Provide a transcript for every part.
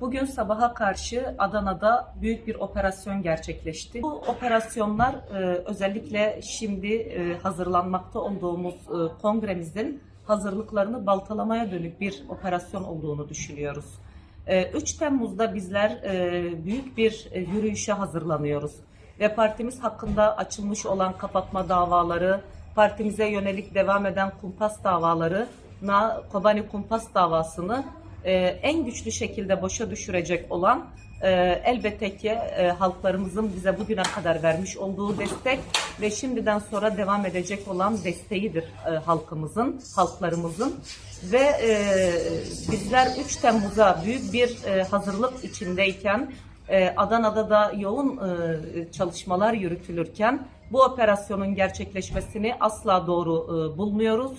Bugün sabaha karşı Adana'da büyük bir operasyon gerçekleşti. Bu operasyonlar e, özellikle şimdi e, hazırlanmakta olduğumuz e, kongremizin hazırlıklarını baltalamaya dönük bir operasyon olduğunu düşünüyoruz. E, 3 Temmuz'da bizler büyük bir yürüyüşe hazırlanıyoruz ve partimiz hakkında açılmış olan kapatma davaları, partimize yönelik devam eden kumpas davaları, Kobani kumpas davasını e, en güçlü şekilde boşa düşürecek olan e, elbette ki e, halklarımızın bize bugüne kadar vermiş olduğu destek ve şimdiden sonra devam edecek olan desteğidir e, halkımızın, halklarımızın ve e, bizler 3 Temmuz'a büyük bir e, hazırlık içindeyken e, Adana'da da yoğun e, çalışmalar yürütülürken bu operasyonun gerçekleşmesini asla doğru e, bulmuyoruz.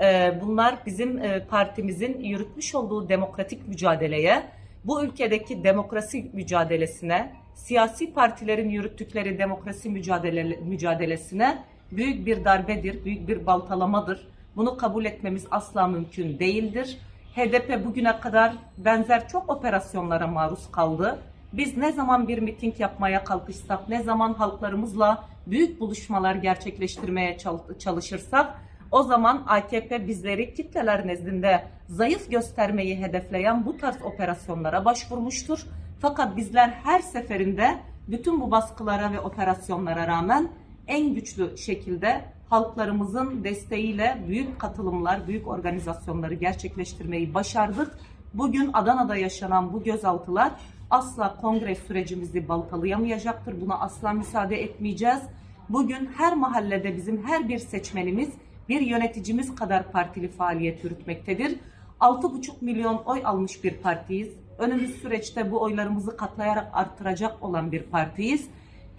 E, Bunlar bizim e, partimizin yürütmüş olduğu demokratik mücadeleye, bu ülkedeki demokrasi mücadelesine, siyasi partilerin yürüttükleri demokrasi mücadele, mücadelesine büyük bir darbedir, büyük bir baltalamadır. Bunu kabul etmemiz asla mümkün değildir. HDP bugüne kadar benzer çok operasyonlara maruz kaldı. Biz ne zaman bir miting yapmaya kalkışsak, ne zaman halklarımızla büyük buluşmalar gerçekleştirmeye çal- çalışırsak o zaman AKP bizleri kitleler nezdinde zayıf göstermeyi hedefleyen bu tarz operasyonlara başvurmuştur. Fakat bizler her seferinde bütün bu baskılara ve operasyonlara rağmen en güçlü şekilde halklarımızın desteğiyle büyük katılımlar, büyük organizasyonları gerçekleştirmeyi başardık. Bugün Adana'da yaşanan bu gözaltılar asla kongre sürecimizi baltalayamayacaktır. Buna asla müsaade etmeyeceğiz. Bugün her mahallede bizim her bir seçmenimiz bir yöneticimiz kadar partili faaliyet yürütmektedir. 6,5 milyon oy almış bir partiyiz. Önümüz süreçte bu oylarımızı katlayarak arttıracak olan bir partiyiz.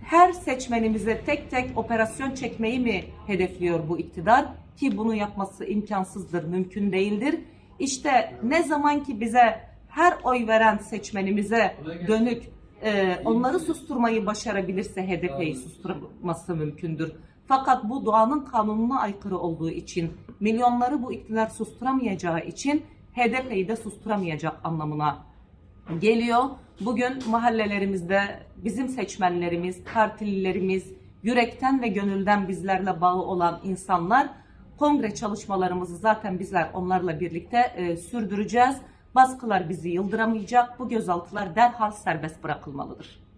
Her seçmenimize tek tek operasyon çekmeyi mi hedefliyor bu iktidar? Ki bunu yapması imkansızdır, mümkün değildir. İşte ne zaman ki bize her oy veren seçmenimize dönük e, onları susturmayı başarabilirse HDP'yi susturması mümkündür. Fakat bu doğanın kanununa aykırı olduğu için, milyonları bu iktidar susturamayacağı için HDP'yi de susturamayacak anlamına geliyor. Bugün mahallelerimizde bizim seçmenlerimiz, partililerimiz, yürekten ve gönülden bizlerle bağı olan insanlar kongre çalışmalarımızı zaten bizler onlarla birlikte e, sürdüreceğiz. Baskılar bizi yıldıramayacak. Bu gözaltılar derhal serbest bırakılmalıdır.